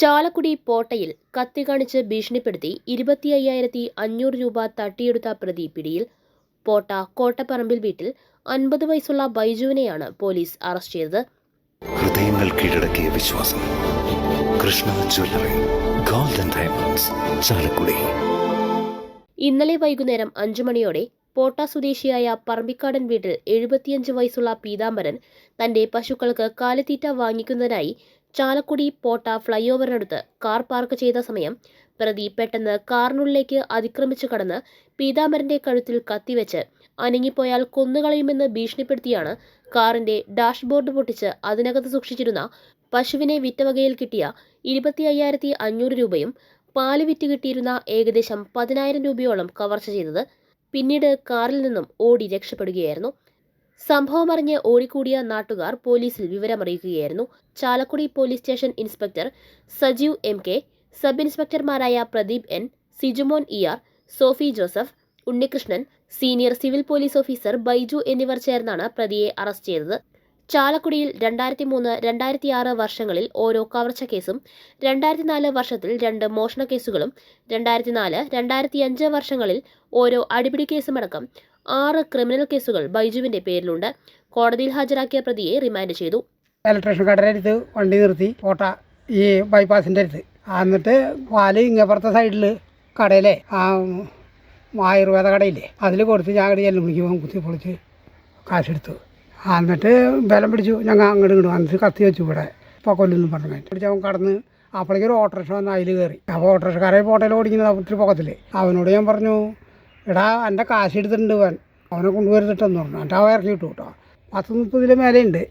ചാലക്കുടി പോട്ടയിൽ കത്തി കാണിച്ച് ഭീഷണിപ്പെടുത്തി ഇരുപത്തി അയ്യായിരത്തി അഞ്ഞൂറ് രൂപ തട്ടിയെടുത്ത പ്രതി പിടിയിൽ. പോട്ട കോട്ടപ്പറമ്പിൽ വീട്ടിൽ അൻപത് വയസ്സുള്ള ബൈജുവിനെയാണ് പോലീസ് അറസ്റ്റ് ചെയ്തത്. ഹൃദയങ്ങൾ കീഴടക്കിയ വിശ്വാസം. Krishna jewellery golden diamonds Chalakudy. ഇന്നലെ വൈകുന്നേരം അഞ്ചു മണിയോടെ പോട്ട സ്വദേശിയായ പറമ്പിക്കാടൻ വീട്ടിൽ എഴുപത്തിയഞ്ച് വയസ്സുള്ള പീതാംബരൻ തന്റെ പശുക്കൾക്ക് കാലിത്തീറ്റ വാങ്ങിക്കുന്നതിനായി ചാലക്കുടി പോട്ട ഫ്ലൈഓവറിനടുത്ത് കാർ പാർക്ക് ചെയ്ത സമയം പ്രതി പെട്ടെന്ന് കാറിനുള്ളിലേക്ക് അതിക്രമിച്ചു കടന്ന് പീതാംബരന്റെ കഴുത്തിൽ കത്തിവെച്ച് അനങ്ങിപ്പോയാൽ കൊന്നുകളയുമെന്ന് ഭീഷണിപ്പെടുത്തിയാണ് കാറിന്റെ ഡാഷ്ബോർഡ് പൊട്ടിച്ച് അതിനകത്ത് സൂക്ഷിച്ചിരുന്ന പശുവിനെ വിറ്റവകയിൽ കിട്ടിയ ഇരുപത്തി അയ്യായിരത്തി അഞ്ഞൂറ് രൂപയും പാൽ വിറ്റ് കിട്ടിയിരുന്ന ഏകദേശം പതിനായിരം രൂപയോളം കവർച്ച ചെയ്തത് പിന്നീട് കാറിൽ നിന്നും ഓടി രക്ഷപ്പെടുകയായിരുന്നു. സംഭവം അറിഞ്ഞ് ഓടിക്കൂടിയ നാട്ടുകാർ പോലീസിൽ വിവരമറിയിക്കുകയായിരുന്നു. Chalakudy police station inspector Sajeev M K sub ഇൻസ്പെക്ടർമാരായ Pradeep N Sijumon E R Sophy Joseph Unnikrishnan senior civil police officer Baiju എന്നിവർ ചേർന്നാണ് പ്രതിയെ അറസ്റ്റ് ചെയ്തത്. ചാലക്കുടിയിൽ രണ്ടായിരത്തി മൂന്ന് രണ്ടായിരത്തി ആറ് വർഷങ്ങളിൽ ഓരോ കവർച്ച കേസും രണ്ടായിരത്തി നാല് വർഷത്തിൽ രണ്ട് മോഷണ കേസുകളും രണ്ടായിരത്തി നാല് രണ്ടായിരത്തി അഞ്ച് വർഷങ്ങളിൽ ഓരോ അടിപിടി കേസുമടക്കം ആറ് ക്രിമിനൽ കേസുകൾ ബൈജുവിന്റെ പേരിലുണ്ട്. കോടതിയിൽ ഹാജരാക്കിയ പ്രതിയെ റിമാൻഡ് ചെയ്തു. ഇലക്ട്രീഷ്യൻ കടയുടെ അടുത്ത് വണ്ടി നിർത്തി കോട്ട ഈ ബൈപ്പാസിന്റെ അടുത്ത്. എന്നിട്ട് പാൽ ഇങ്ങപ്പുറത്തെ സൈഡിൽ കടയിലെ ആ ആയുർവേദ കടയില്ലേ? അതിൽ കൊടുത്ത് ഞാൻ അങ്ങോട്ട് എല്ലാം കുത്തി പൊളിച്ച് കാശെടുത്തു. എന്നിട്ട് ബലം പിടിച്ചു. ഞങ്ങൾ അങ്ങോട്ട് ഇങ്ങോട്ട് വന്നിട്ട് കത്തി വെച്ചു ഇവിടെ. ഇപ്പോൾ കൊല്ലുന്നു പറഞ്ഞു പിടിച്ച് അവൻ കടന്ന് അപ്പോഴേക്കും ഒരു ഓട്ടോറിക്ഷ വന്ന് അതിൽ കയറി. അപ്പോൾ ഓട്ടോറിക്ഷക്കാരെ പോട്ടയിൽ ഓടിക്കുന്നത് ഒത്തിരി പൊക്കത്തിൽ അവനോട് ഞാൻ പറഞ്ഞു എടാ എന്റെ കാശ് എടുത്തിട്ടുണ്ട് അവൻ അവനെ കൊണ്ടുവരുന്നിട്ടെന്ന് പറഞ്ഞു. എന്നിട്ട് അവൻ ഇറക്കി വിട്ടു കേട്ടോ. പത്ത് മുപ്പതിൽ മേലെയുണ്ട്.